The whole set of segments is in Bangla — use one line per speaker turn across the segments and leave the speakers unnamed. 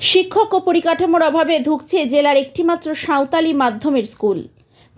শিক্ষক ও পরিকাঠামোর অভাবে ধুকছে জেলার একটিমাত্র সাঁওতালি মাধ্যমের স্কুল।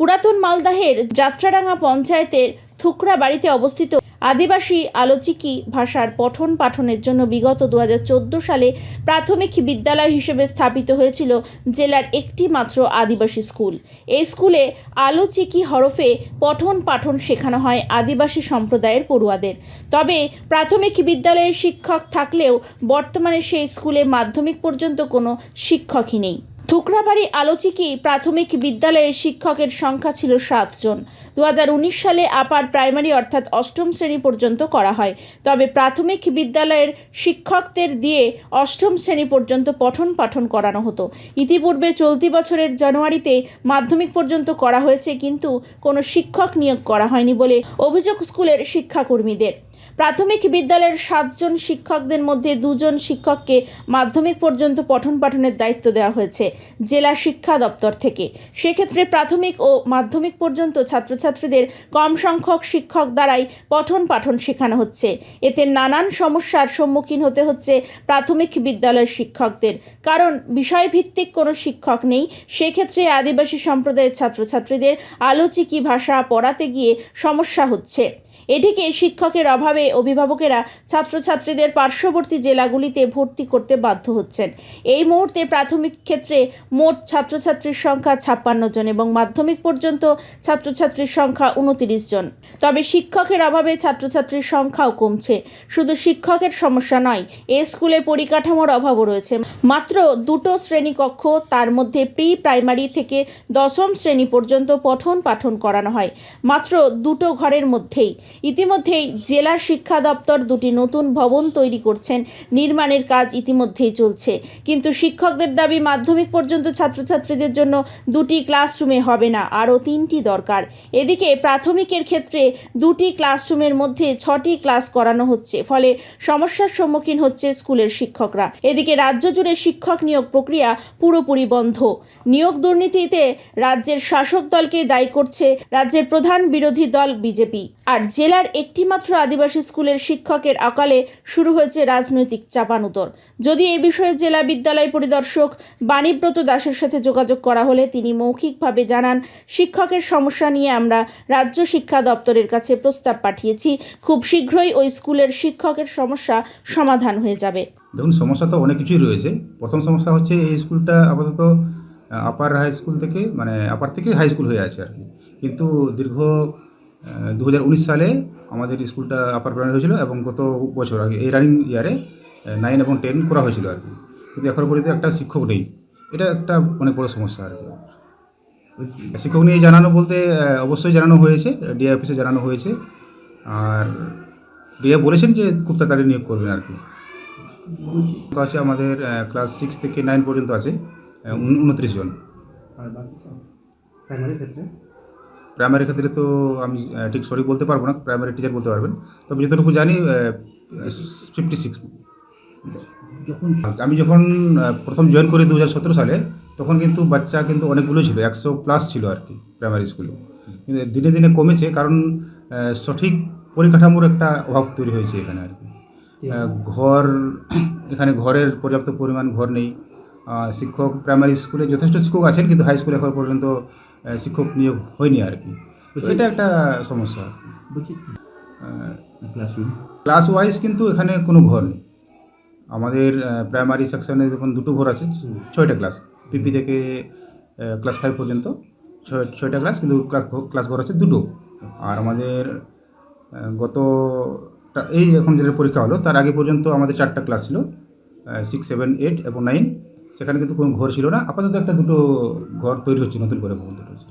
পুরাতন মালদাহের যাত্রাডাঙ্গা পঞ্চায়েতের থুকরা বাড়িতে অবস্থিত আদিবাসী আলোচিকি ভাষার পঠন পাঠনের জন্য বিগত দু হাজার চোদ্দ সালে প্রাথমিক বিদ্যালয় হিসেবে স্থাপিত হয়েছিল জেলার একটি মাত্র আদিবাসী স্কুল। এই স্কুলে আলোচিকি হরফে পঠন পাঠন শেখানো হয় আদিবাসী সম্প্রদায়ের পড়ুয়াদের। তবে প্রাথমিক বিদ্যালয়ের শিক্ষক থাকলেও বর্তমানে সেই স্কুলে মাধ্যমিক পর্যন্ত কোনো শিক্ষকই নেই। থুকরাবাড়ি আলোচিকি প্রাথমিক বিদ্যালয়ে শিক্ষকের সংখ্যা ছিল সাতজন। দু হাজার উনিশ সালে আপার প্রাইমারি অর্থাৎ অষ্টম শ্রেণি পর্যন্ত করা হয়। তবে প্রাথমিক বিদ্যালয়ের শিক্ষকদের দিয়ে অষ্টম শ্রেণি পর্যন্ত পঠন পাঠন করানো হতো। ইতিপূর্বে চলতি বছরের জানুয়ারিতে মাধ্যমিক পর্যন্ত করা হয়েছে, কিন্তু কোনো শিক্ষক নিয়োগ করা হয়নি বলে অভিযোগ স্কুলের শিক্ষাকর্মীদের। প্রাথমিক বিদ্যালয়ের সাতজন শিক্ষকদের মধ্যে দুজন শিক্ষককে মাধ্যমিক পর্যন্ত পঠন পাঠনের দায়িত্ব দেওয়া হয়েছে জেলা শিক্ষা দপ্তর থেকে। সেক্ষেত্রে প্রাথমিক ও মাধ্যমিক পর্যন্ত ছাত্রছাত্রীদের কম সংখ্যক শিক্ষক দ্বারাই পঠন পাঠন শেখানো হচ্ছে। এতে নানান সমস্যার সম্মুখীন হতে হচ্ছে প্রাথমিক বিদ্যালয়ের শিক্ষকদের। কারণ বিষয়ভিত্তিক কোনো শিক্ষক নেই, সেক্ষেত্রে আদিবাসী সম্প্রদায়ের ছাত্রছাত্রীদের আলোচিকি ভাষা পড়াতে গিয়ে সমস্যা হচ্ছে। এটিকে শিক্ষকের অভাবে অভিভাবকেরা ছাত্রছাত্রীদের পার্শ্ববর্তী জেলাগুলিতে ভর্তি করতে বাধ্য হচ্ছেন। এই মুহূর্তে প্রাথমিক ক্ষেত্রে মোট ছাত্রছাত্রীর সংখ্যা ছাপ্পান্ন জন এবং মাধ্যমিক পর্যন্ত ছাত্রছাত্রীর সংখ্যা উনতিরিশ জন। তবে শিক্ষকের অভাবে ছাত্রছাত্রীর সংখ্যাও কমছে। শুধু শিক্ষকের সমস্যা নয়, এ স্কুলে পরিকাঠামোর অভাবও রয়েছে। মাত্র দুটো শ্রেণীকক্ষ, তার মধ্যে প্রি প্রাইমারি থেকে দশম শ্রেণি পর্যন্ত পঠন পাঠন করানো হয়। মাত্র দুটো ঘরের মধ্যেই। ইতিমধ্যেই জেলা শিক্ষা দপ্তর দুটি নতুন ভবন তৈরি করছেন। নির্মাণের কাজ ইতিমধ্যেই চলছে। কিন্তু শিক্ষকদের দাবি, মাধ্যমিক পর্যন্ত ছাত্রছাত্রীদের জন্য দুটি ক্লাসরুমে হবে না, আরও তিনটি দরকার। এদিকে প্রাথমিকের ক্ষেত্রে দুটি ক্লাসরুমের মধ্যে ছটি ক্লাস করানো হচ্ছে, ফলে সমস্যার সম্মুখীন হচ্ছে স্কুলের শিক্ষকরা। এদিকে রাজ্য জুড়ে শিক্ষক নিয়োগ প্রক্রিয়া পুরোপুরি বন্ধ। নিয়োগ দুর্নীতিতে রাজ্যের শাসক দলকে দায়ী করছে রাজ্যের প্রধান বিরোধী দল বিজেপি। আর জেলার একটিমাত্র আদিবাসী স্কুলের শিক্ষকের অকালে শুরু হয়েছে রাজনৈতিক চাপানুতর। যদি এই বিষয়ে জেলা বিদ্যালয় পরিদর্শক বাণীব্রত দাসের সাথে যোগাযোগ করা হলে তিনি মৌখিকভাবে জানান, শিক্ষকের সমস্যা নিয়ে আমরা রাজ্য শিক্ষা দপ্তরের কাছে প্রস্তাব পাঠিয়েছি। খুব শীঘ্রই ওই স্কুলের শিক্ষকের সমস্যা সমাধান হয়ে যাবে।
দেখুন, সমস্যা তো অনেক কিছুই রয়েছে। প্রথম সমস্যা হচ্ছে এই স্কুলটা আপাতত আপার হাই স্কুল থেকে মানে আপার থেকে হাই স্কুল হয়ে আছে আর কি। কিন্তু দীর্ঘ দু হাজার উনিশ সালে আমাদের স্কুলটা আপার প্রাইমারি হয়েছিল এবং গত বছর আগে, এই রানিং ইয়ারে নাইন এবং টেন করা হয়েছিল আর কি। কিন্তু এখন পর্যন্ত একটা শিক্ষক নেই। এটা একটা অনেক বড় সমস্যা আর কি। শিক্ষক নিয়ে জানানো বলতে অবশ্যই জানানো হয়েছে ডিআই অফিসে জানানো হয়েছে। আর ডিআই বলেছেন যে খুব তাড়াতাড়ি নিয়োগ করবেন আর কি। আছে আমাদের ক্লাস সিক্স থেকে নাইন পর্যন্ত আছে উনত্রিশ জন।
আর বাকি প্রাইমারি ক্ষেত্রে?
প্রাইমারি ক্ষেত্রে তো আমি ঠিক সরি বলতে পারব না প্রাইমারি টিচার বলতে পারবেন। তবে যতটুকু জানি ফিফটি সিক্স
যখন
আমি যখন প্রথম জয়েন করি দু হাজার সতেরো সালে তখন কিন্তু বাচ্চা কিন্তু অনেকগুলো ছিল একশো প্লাস ছিল আর কি প্রাইমারি স্কুলে কিন্তু দিনে দিনে কমেছে কারণ সঠিক পরিকাঠামোর একটা অভাব তৈরি হয়েছে এখানে আর কি। ঘর এখানে ঘরের পর্যাপ্ত পরিমাণ ঘর নেই। শিক্ষক প্রাইমারি স্কুলে যথেষ্ট শিক্ষক আছেন কিন্তু হাই স্কুলে এখন পর্যন্ত শিক্ষক নিয়োগ হয়নি আর কি এটা একটা সমস্যা। ক্লাস ওয়াইজ কিন্তু এখানে কোনো ঘর নেই। আমাদের প্রাইমারি সেকশনে যখন দুটো ঘর আছে ছয়টা ক্লাস পিপি থেকে ক্লাস ফাইভ পর্যন্ত ছয় ছয়টা ক্লাস কিন্তু ক্লাস ঘর আছে দুটো। আর আমাদের গত এই এখন যেটা পরীক্ষা হলো তার আগে পর্যন্ত আমাদের চারটা ক্লাস ছিল সিক্স সেভেন এইট এবং নাইন সেখানে কিন্তু কোনো ঘর ছিল না। আপাতত একটা দুটো ঘর তৈরি হচ্ছে নতুন করে ভবন তৈরি হচ্ছে।